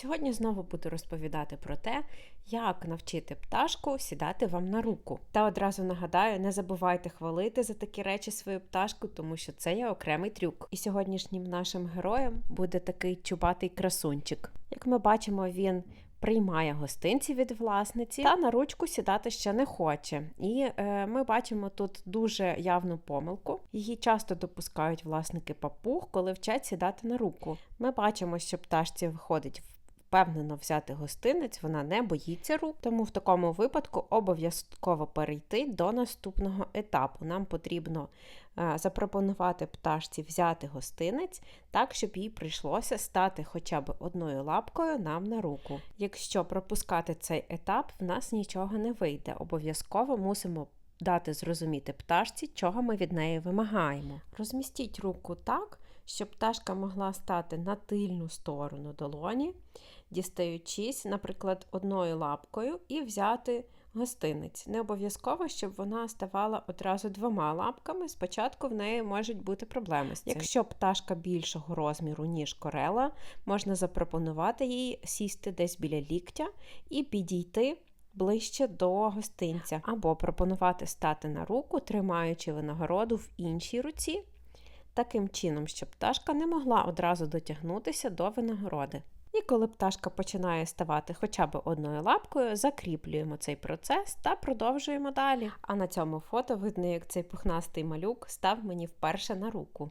Сьогодні знову буду розповідати про те, як навчити пташку сідати вам на руку. Та одразу нагадаю, не забувайте хвалити за такі речі свою пташку, тому що це є окремий трюк. І сьогоднішнім нашим героєм буде такий чубатий красунчик. Як ми бачимо, він приймає гостинці від власниці та на ручку сідати ще не хоче. І е, ми бачимо тут дуже явну помилку. Її часто допускають власники папуг, коли вчать сідати на руку. Ми бачимо, що пташці виходить впевнено взяти гостинець, вона не боїться рук, тому в такому випадку обов'язково перейти до наступного етапу. Нам потрібно е, запропонувати пташці взяти гостинець так, щоб їй прийшлося стати хоча б одною лапкою нам на руку. Якщо пропускати цей етап, в нас нічого не вийде. Обов'язково мусимо. Дати зрозуміти пташці, чого ми від неї вимагаємо. Розмістіть руку так, щоб пташка могла стати на тильну сторону долоні, дістаючись, наприклад, одною лапкою і взяти гостинець. Не обов'язково, щоб вона ставала одразу двома лапками. Спочатку в неї можуть бути проблеми. з цим. Якщо пташка більшого розміру, ніж корела, можна запропонувати їй сісти десь біля ліктя і підійти. Ближче до гостинця, або пропонувати стати на руку, тримаючи винагороду в іншій руці, таким чином, щоб пташка не могла одразу дотягнутися до винагороди. І коли пташка починає ставати хоча б одною лапкою, закріплюємо цей процес та продовжуємо далі. А на цьому фото видно, як цей пухнастий малюк став мені вперше на руку.